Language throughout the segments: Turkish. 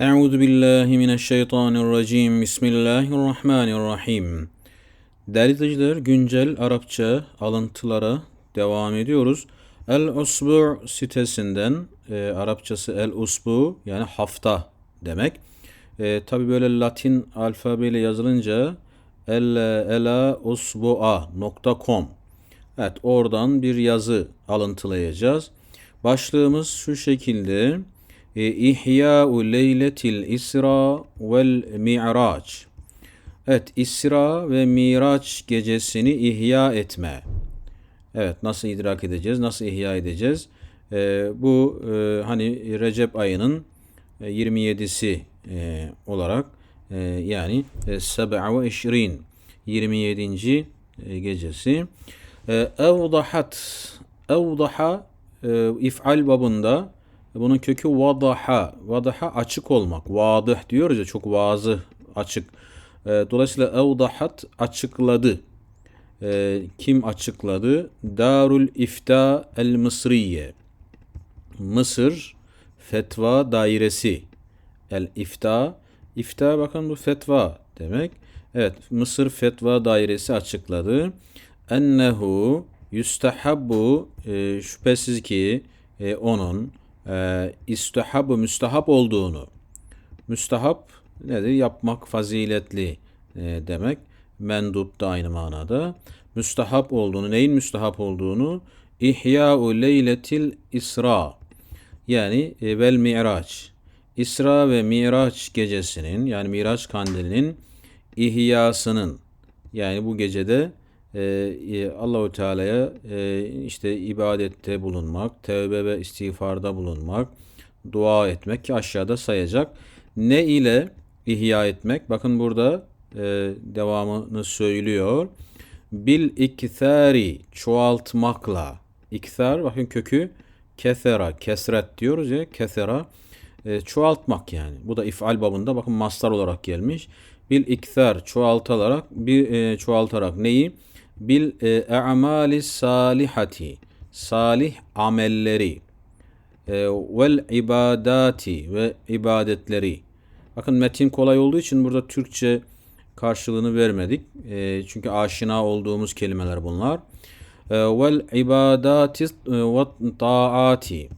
Euzu billahi mineşşeytanirracim. Bismillahirrahmanirrahim. Değerli izleyiciler, güncel Arapça alıntılara devam ediyoruz. El Usbu sitesinden e, Arapçası El Usbu yani hafta demek. E, Tabi böyle Latin alfabeyle yazılınca el ela usbua.com Evet oradan bir yazı alıntılayacağız. Başlığımız şu şekilde. E, İhya'u leyletil İsra vel Mi'raç. Evet, İsra ve Miraç gecesini ihya etme. Evet, nasıl idrak edeceğiz, nasıl ihya edeceğiz? E, bu e, hani Recep ayının e, 27'si e, olarak e, yani e, Seb'a ve İşrin 27. E, gecesi. E, evdahat evdaha e, if'al babında bunun kökü vadaha. Vadaha açık olmak. Vadıh diyoruz ya çok vazı açık. E, dolayısıyla evdahat açıkladı. E, kim açıkladı? Darul İfta el Mısriye. Mısır Fetva Dairesi. El İfta. İfta bakın bu fetva demek. Evet Mısır Fetva Dairesi açıkladı. Ennehu yustahabbu e, şüphesiz ki e, onun e, istihabı müstahap olduğunu müstahap nedir? Yapmak faziletli e, demek. Mendup da aynı manada. Müstahap olduğunu, neyin müstahap olduğunu İhya'u leyletil İsra yani e, vel mi'raç. İsra ve Miraç gecesinin yani Miraç kandilinin ihyasının yani bu gecede e, e, Allahu Teala'ya e, işte ibadette bulunmak, tevbe ve istiğfarda bulunmak, dua etmek ki aşağıda sayacak. Ne ile ihya etmek? Bakın burada e, devamını söylüyor. Bil ikthari çoğaltmakla. İkthar bakın kökü kethera, kesret diyoruz ya kethera e, çoğaltmak yani. Bu da ifal babında bakın mastar olarak gelmiş. Bil ikthar çoğaltarak bir çoğaltarak neyi? Bil e, a'mali salihati salih amelleri e, vel ibadati ve ibadetleri. Bakın metin kolay olduğu için burada Türkçe karşılığını vermedik. E, çünkü aşina olduğumuz kelimeler bunlar. E, vel ibadati e, ve taati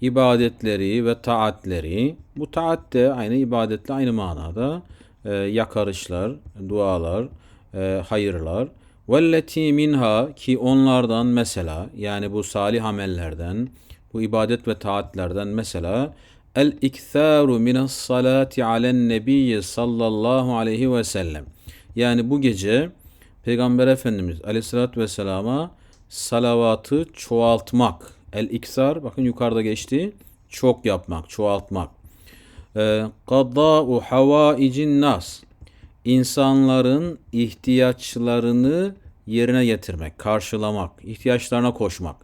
ibadetleri ve taatleri. Bu taat de aynı ibadetle aynı manada. E, yakarışlar, dualar, e, hayırlar. Velleti minha ki onlardan mesela yani bu salih amellerden bu ibadet ve taatlerden mesela el iktharu minas salati alen nebiyyi sallallahu aleyhi ve sellem. Yani bu gece Peygamber Efendimiz aleyhissalatü vesselama salavatı çoğaltmak. El iksar bakın yukarıda geçti. Çok yapmak, çoğaltmak. Kadda'u havaicin nas insanların ihtiyaçlarını yerine getirmek, karşılamak, ihtiyaçlarına koşmak.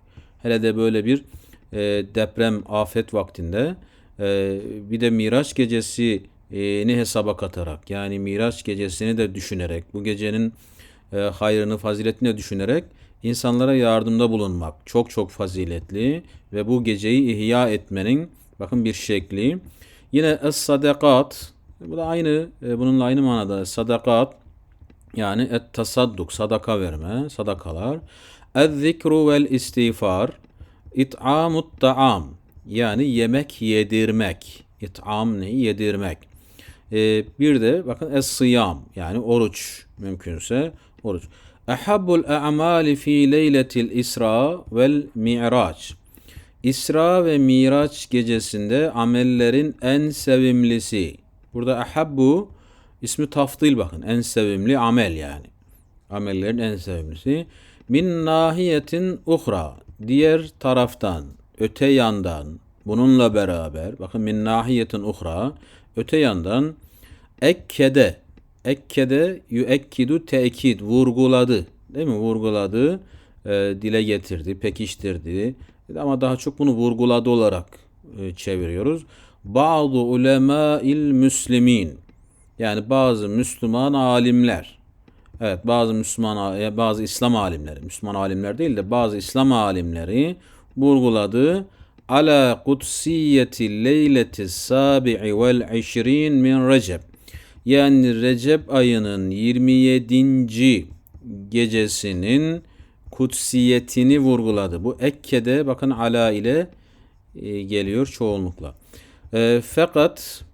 Hele de böyle bir e, deprem, afet vaktinde e, bir de Miraç gecesi e, hesaba katarak yani Miraç gecesini de düşünerek bu gecenin e, hayrını, faziletini de düşünerek insanlara yardımda bulunmak çok çok faziletli ve bu geceyi ihya etmenin bakın bir şekli. Yine es sadakat bu da aynı, e, bununla aynı manada sadakat yani et tasadduk, sadaka verme, sadakalar. Ez zikru vel istiğfar, it'amut ta'am yani yemek yedirmek. İt'am ne? Yedirmek. Ee, bir de bakın es sıyam yani oruç mümkünse oruç. Ehabbul a'mali fi leyletil isra vel mi'raç. İsra ve Miraç gecesinde amellerin en sevimlisi Burada ahabbu ismi taftil bakın. En sevimli amel yani. Amellerin en sevimlisi. Min nahiyetin uhra. Diğer taraftan, öte yandan, bununla beraber, bakın min nahiyetin uhra, öte yandan ekkede, ekkede yüekkidu tekid, vurguladı. Değil mi? Vurguladı, e, dile getirdi, pekiştirdi. Ama daha çok bunu vurguladı olarak e, çeviriyoruz bazı ulemâil müslimin yani bazı Müslüman alimler evet bazı Müslüman bazı İslam alimleri Müslüman alimler değil de bazı İslam alimleri vurguladı ala kutsiyeti leyleti sabi'i vel işrin min Recep. Yani Recep ayının 27. gecesinin kutsiyetini vurguladı. Bu ekkede bakın ala ile e, geliyor çoğunlukla. E, fakat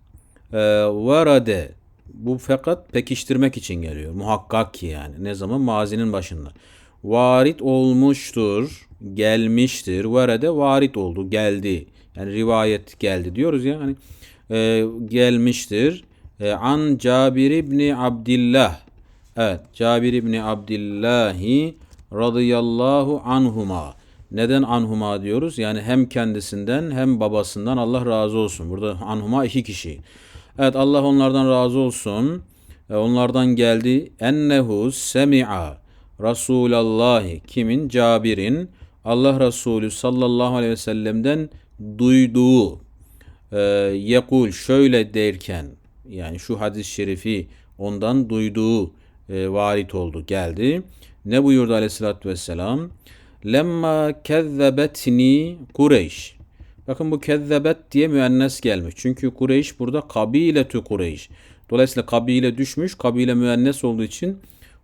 e, varade bu fakat pekiştirmek için geliyor. Muhakkak ki yani. Ne zaman? Mazinin başında. Varit olmuştur, gelmiştir. Varade varit oldu, geldi. Yani rivayet geldi diyoruz ya. Hani e, gelmiştir. E, an Cabir İbni Abdillah. Evet, Cabir İbni Abdillahi radıyallahu anhuma. Neden anhuma diyoruz? Yani hem kendisinden hem babasından Allah razı olsun. Burada anhuma iki kişi. Evet Allah onlardan razı olsun. E, onlardan geldi. Ennehu semi'a Resulallahi kimin? Cabir'in Allah Resulü sallallahu aleyhi ve sellem'den duyduğu e, yekul şöyle derken yani şu hadis-i şerifi ondan duyduğu e, varit oldu geldi. Ne buyurdu aleyhissalatü vesselam? Lemma kezzebetni Kureyş. Bakın bu kezzebet diye müennes gelmiş. Çünkü Kureyş burada kabiletü Kureyş. Dolayısıyla kabile düşmüş. Kabile müennes olduğu için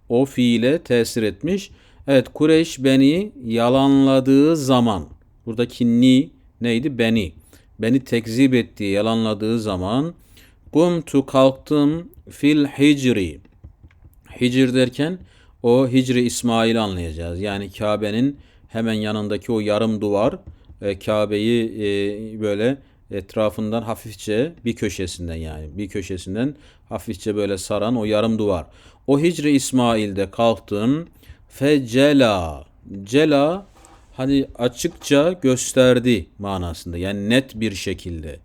o fiile tesir etmiş. Evet Kureyş beni yalanladığı zaman buradaki ni neydi? Beni. Beni tekzip ettiği, yalanladığı zaman kumtu kalktım fil hicri. Hicr derken o Hicri İsmail anlayacağız. Yani Kabe'nin hemen yanındaki o yarım duvar e, Kabe'yi e, böyle etrafından hafifçe bir köşesinden yani bir köşesinden hafifçe böyle saran o yarım duvar. O Hicri İsmail'de kalktım. Fecela. Cela hani açıkça gösterdi manasında. Yani net bir şekilde.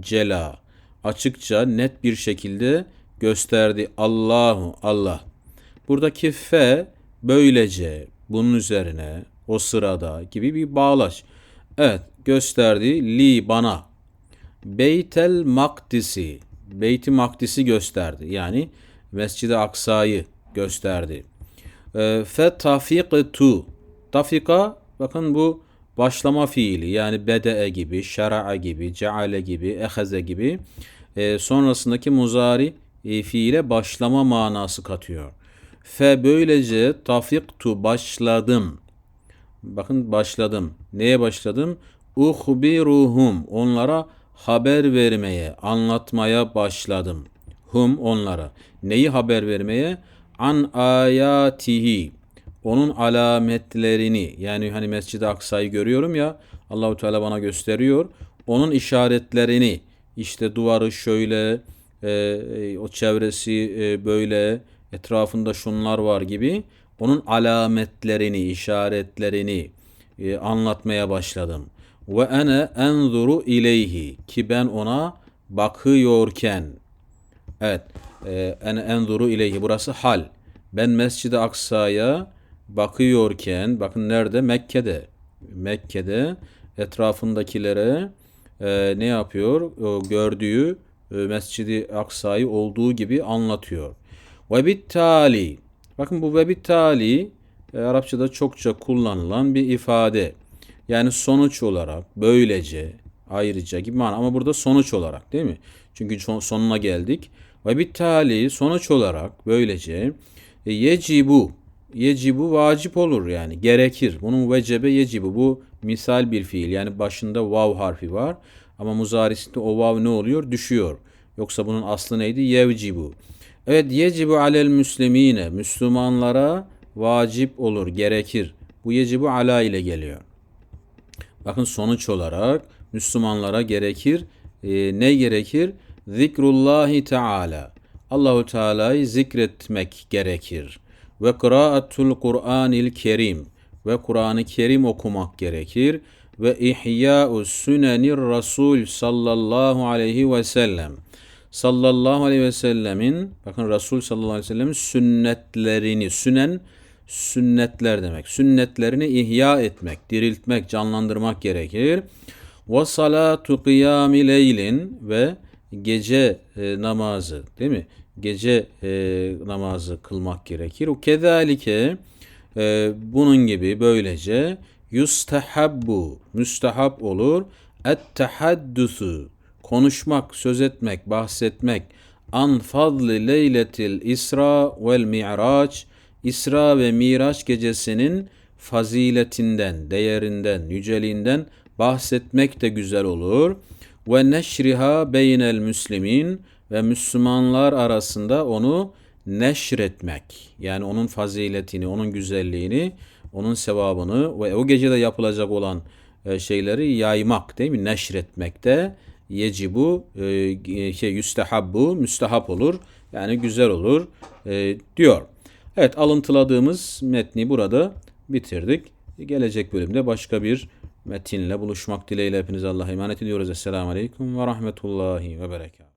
Cela. Açıkça net bir şekilde gösterdi. Allahu Allah. Buradaki fe böylece bunun üzerine o sırada gibi bir bağlaç. Evet gösterdi li bana. Beytel Makdisi. Beyti Makdis'i gösterdi. Yani Mescid-i Aksa'yı gösterdi. E, fe tafiqtu. Tafika bakın bu başlama fiili yani bede'e gibi, şera'a gibi, ceale gibi, ehaze gibi e, sonrasındaki muzari e, fiile başlama manası katıyor. Fe böylece tafiktu başladım. Bakın başladım. Neye başladım? Uhbiruhum. Onlara haber vermeye, anlatmaya başladım. Hum onlara. Neyi haber vermeye? An ayatihi. Onun alametlerini yani hani Mescid-i Aksa'yı görüyorum ya Allahu Teala bana gösteriyor. Onun işaretlerini işte duvarı şöyle e, o çevresi e, böyle etrafında şunlar var gibi onun alametlerini, işaretlerini e, anlatmaya başladım. Ve ene enzuru ileyhi ki ben ona bakıyorken evet e, ene enzuru ileyhi burası hal. Ben Mescid-i Aksa'ya bakıyorken bakın nerede? Mekke'de. Mekke'de etrafındakilere e, ne yapıyor? O gördüğü e, Mescid-i Aksa'yı olduğu gibi anlatıyor. Ve bittali. Bakın bu ve bittali e, Arapçada çokça kullanılan bir ifade. Yani sonuç olarak, böylece, ayrıca gibi mana. Ama burada sonuç olarak değil mi? Çünkü sonuna geldik. Ve bittali sonuç olarak böylece e, yecibu yecibu vacip olur yani gerekir. Bunun vecebe yecibu bu misal bir fiil yani başında vav harfi var ama muzarisinde o vav ne oluyor? Düşüyor. Yoksa bunun aslı neydi? Yevcibu. Evet yecibu alel müslimine Müslümanlara vacip olur, gerekir. Bu yecibu ala ile geliyor. Bakın sonuç olarak Müslümanlara gerekir. E, ne gerekir? Zikrullahi Teala. Allahu Teala'yı zikretmek gerekir. Ve kıraatul Kur'anil Kerim. Ve Kur'an-ı Kerim okumak gerekir. Ve ihya'us sünenir Rasul sallallahu aleyhi ve sellem sallallahu aleyhi ve sellemin bakın Resul sallallahu aleyhi ve sellemin sünnetlerini sünen sünnetler demek. Sünnetlerini ihya etmek, diriltmek, canlandırmak gerekir. Ve salatu kıyami leylin ve gece e, namazı değil mi? Gece e, namazı kılmak gerekir. O kezalike e, bunun gibi böylece yustahabbu müstehap olur Et-tehaddusu konuşmak, söz etmek, bahsetmek an fadli leyletil isra vel mi'raç İsra ve Miraç gecesinin faziletinden, değerinden, yüceliğinden bahsetmek de güzel olur. Ve neşriha beynel müslimin ve Müslümanlar arasında onu neşretmek. Yani onun faziletini, onun güzelliğini, onun sevabını ve o gecede yapılacak olan e, şeyleri yaymak değil mi? Neşretmek de yecibu e, şey yüstehabbu müstehap olur. Yani güzel olur e, diyor. Evet alıntıladığımız metni burada bitirdik. Gelecek bölümde başka bir metinle buluşmak dileğiyle hepinize Allah'a emanet ediyoruz. Esselamu Aleyküm ve Rahmetullahi ve Berekat.